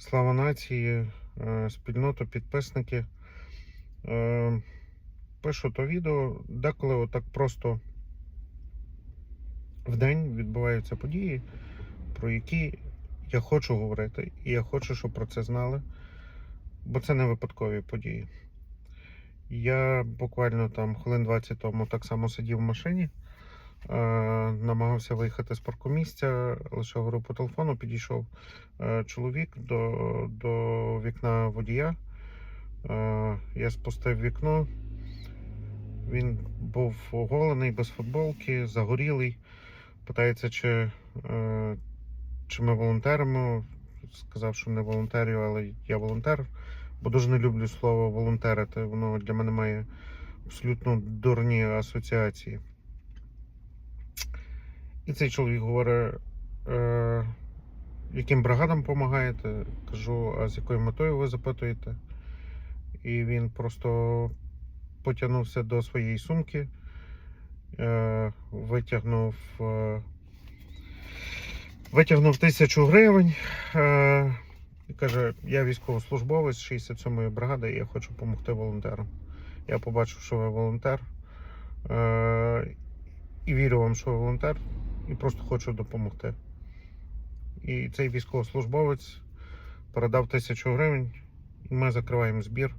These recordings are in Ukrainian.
Слава нації, е, спільноту, підписники. Е, Пишу то відео, деколи отак просто в день відбуваються події, про які я хочу говорити, і я хочу, щоб про це знали, бо це не випадкові події. Я буквально там хвилин 20 тому так само сидів в машині, намагався виїхати з паркомісця, лише говорив по телефону, підійшов е, чоловік до, до вікна водія. Е, я спустив вікно. Він був оголений без футболки, загорілий. Питається, чи, е, чи ми волонтеримо. Сказав, що не волонтерю, але я волонтер, бо дуже не люблю слово волонтерити. Воно для мене має абсолютно дурні асоціації. І цей чоловік говорить, е, яким бригадам допомагаєте? Кажу, а з якою метою ви запитуєте? І він просто потягнувся до своєї сумки, е, витягнув, е, витягнув тисячу гривень і каже: я військовослужбовець 67-ї бригади, і я хочу допомогти волонтерам. Я побачив, що ви волонтер. І вірю вам, що ви волонтер, і просто хочу допомогти. І цей військовослужбовець передав тисячу гривень, і ми закриваємо збір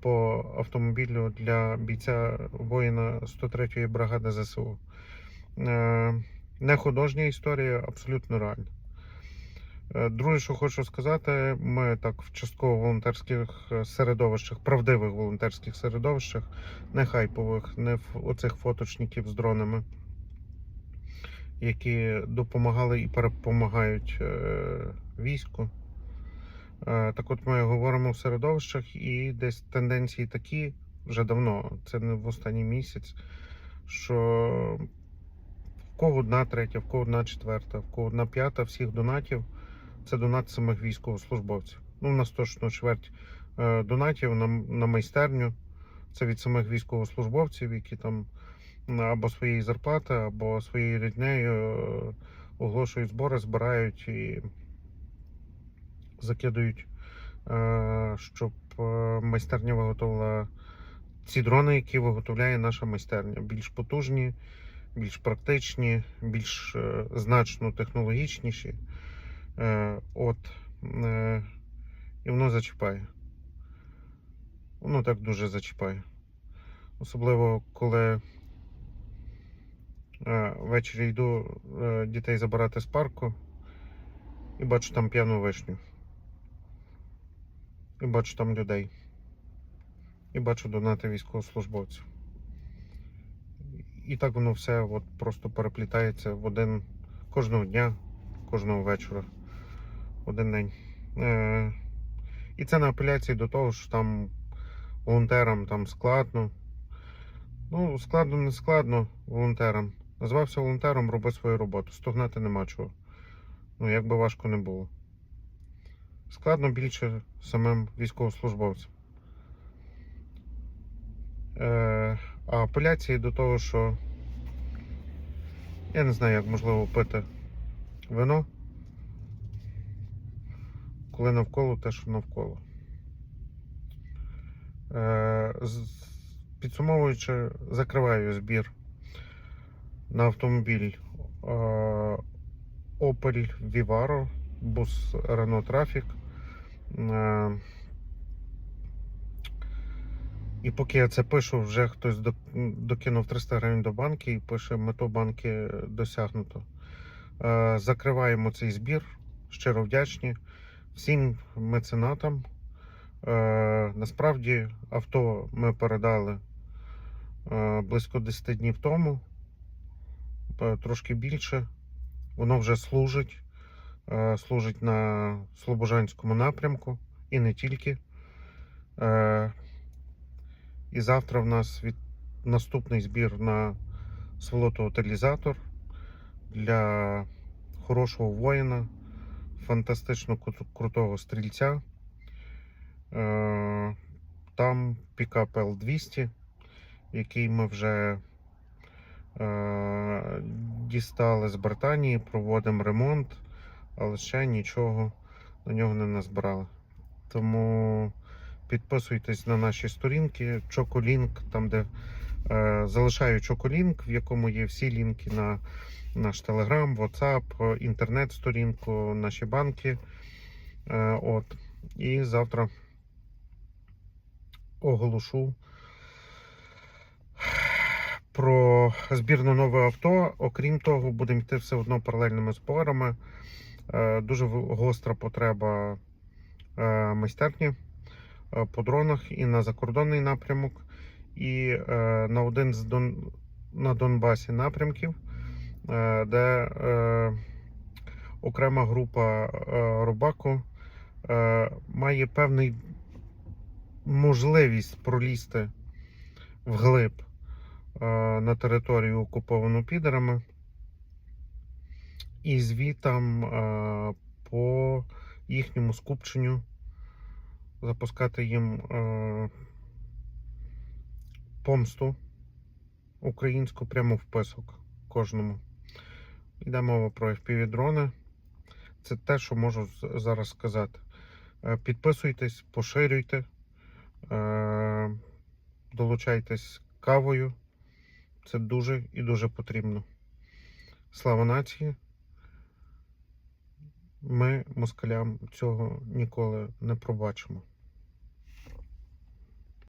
по автомобілю для бійця воїна 103-ї бригади ЗСУ. Е, Не художня історія, абсолютно реальна. Е, Друге, що хочу сказати, ми так в частково волонтерських е, середовищах, правдивих волонтерських середовищах, не хайпових, не оцих фоточників з дронами, які допомагали і перепомагають е, війську. Е, Так от ми говоримо в середовищах, і десь тенденції такі вже давно, це не в останній місяць, що в кого одна третя, в кого одна четверта, в кого одна п'ята всіх донатів це донат самих військовослужбовців. Ну, у нас точно чверть е, донатів на, на майстерню. Це від самих військовослужбовців, які там або своєї зарплати, або своєю ріднею е, оголошують збори, збирають і закидують, е, щоб е, майстерня виготовила ці дрони, які виготовляє наша майстерня. Більш потужні, більш практичні, більш значно технологічніші. От. І воно зачіпає. Воно так дуже зачіпає. Особливо, коли ввечері йду е, дітей забирати з парку і бачу там п'яну вишню. І бачу там людей. І бачу донати військовослужбовців. І так воно все от просто переплітається в один кожного дня, кожного вечора, один день. Е, і це на апеляції до того, що там волонтерам там складно. Ну, складно, не складно волонтерам. Назвався волонтером, роби свою роботу. Стогнати нема чого. Ну, як би важко не було. Складно більше самим військовослужбовцям. Е, а апеляції до того, що я не знаю, як можливо пити вино, коли навколо те, що навколо. Е, підсумовуючи, закриваю збір на автомобіль е, Opel Vivaro, бус Renault Traffic. Е, І поки я це пишу, вже хтось докинув 300 гривень до банки і пише мету банки досягнуто. Е, Закриваємо цей збір. Щиро вдячні всім меценатам. Насправді авто ми передали близько 10 днів тому, трошки більше. Воно вже служить. Е, Служить на Слобожанському напрямку і не тільки. Е, І завтра в нас від... наступний збір на сволото-утилізатор для хорошого воїна, фантастично крутого стрільця. Е, Там пікап L200, який ми вже е, дістали з Британії, проводимо ремонт, але ще нічого на нього не назбирали. Тому підписуйтесь на наші сторінки, Чоколінк, там де е, залишаю Чоколінк, в якому є всі лінки на наш Телеграм, WhatsApp, інтернет-сторінку, наші банки. Е, от. І завтра оголошу про збір нове авто. Окрім того, будемо йти все одно паралельними зборами. Е, Дуже гостра потреба е, майстерні е, по дронах і на закордонний напрямок, і на один з Дон... на Донбасі напрямків, де окрема група Рубаку е, має певний можливість пролізти вглиб на територію окуповану підерами. І звітам е, по їхньому скупченню запускати їм е, помсту українську прямо в писок кожному. Йде мова про FPV-дрони. Це те, що можу зараз сказати. Е, Підписуйтесь, поширюйте, е, долучайтесь кавою. Це дуже і дуже потрібно. Слава нації! Ми москалям цього ніколи не пробачимо.